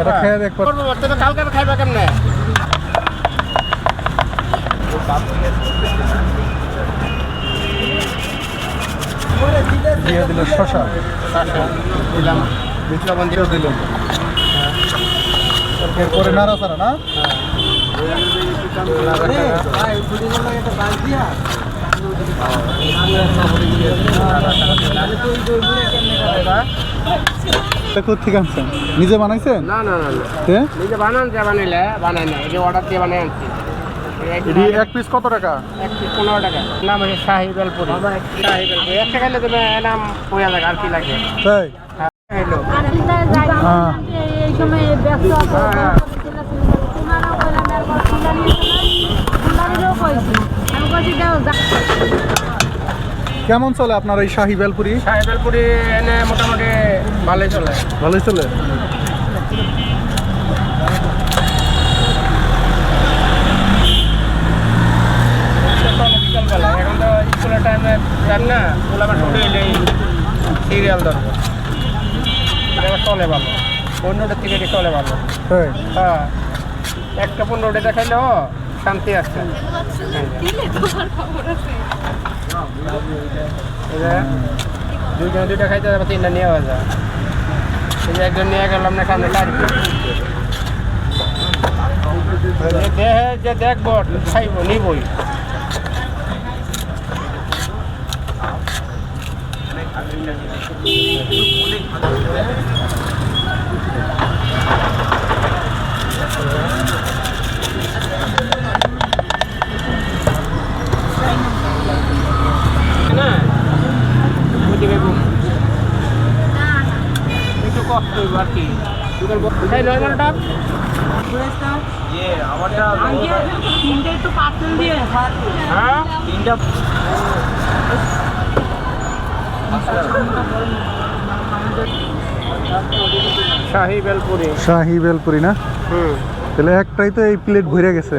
এটা খেয়ে তো কালকে খাইবা কেমনে? দিয়ে দিল শশা দিলাম। বিপ্লবন দিয়েও দিল। এরপরে নাড়াচাড়া না? এটা কোথেকে আনছেন? নিজে বানাইছেন? না না না নিজে বানান যে বানাইলে বানাই না এই যে অর্ডার দিয়ে বানাই আনছি। এটি এক পিস কত টাকা? এক পিস পনেরো টাকা। নাম হচ্ছে শাহি বেলপুরি। শাহি বেলপুরি। একটা খাইলে দেবে নাম হয়ে যাবে আর কি লাগে। তাই? হ্যাঁ। এই সময় ব্যস্ত। তোমারও কইলাম এরপর কইছি। আমি কইছি দাও যা। কেমন চলে আপনার এই শাহি বেলপুরি? শাহি বেলপুরি এনে মোটামুটি ভালোই চলে। ভালোই চলে? এখন তো স্কুলের টাইমে টাইম না সিরিয়াল এবার চলে ভালো অন্যটার থেকে চলে ভালো হ্যাঁ। একটা পনেরোটা দেখাইলেও শান্তি আছে। দুইজন, দুইটা খাইতে যাবে, তিনটা নিয়ে হয়ে যায়। এই যে একজন নিয়ে গেলাম না সামনে। যে দেহে, যে দেখব, খাইব, নিবই। না কষ্ট হইব আর কি? এই নয় ঘণ্টা। তিনটে একটু পার্সেল দিয়ে হ্যাঁ? শাহি বেলপুরি। শাহি বেলপুরি না? হুম। তাহলে একটাই তো এই প্লেট ভরে গেছে।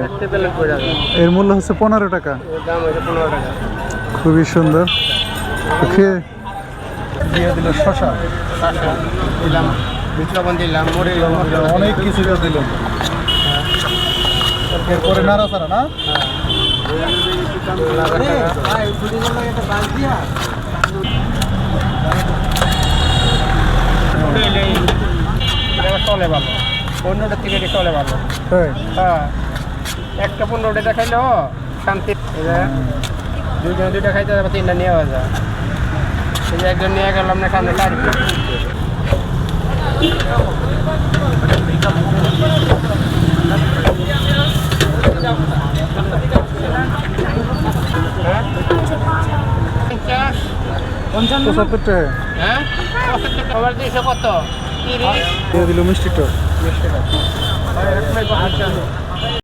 এর মূল্য হচ্ছে পনেরো টাকা। এর দাম হয়েছে পনেরো টাকা। খুবই সুন্দর। খেয়ে দিয়ে দিল শশা। দিলাম বিপ্লবন দিলাম মুড়ি অনেক কিছু দিল। এরপরে নাড়াচাড়া না? চলে ভালো। অন্যটার থেকে এটি চলে ভালো। হ্যাঁ। একটা পনেরোটা দেখাইলেও শান্তি। দুইটা খাইতে তিনটা নিয়ে যায় যে একজন নিয়ে গেলাম না সামনে চার পিস। হ্যাঁ? পঁচাত্তর টাকা দুইশো কত? তিরিশ? দিয়ে দিল মিষ্টি টক মিষ্টি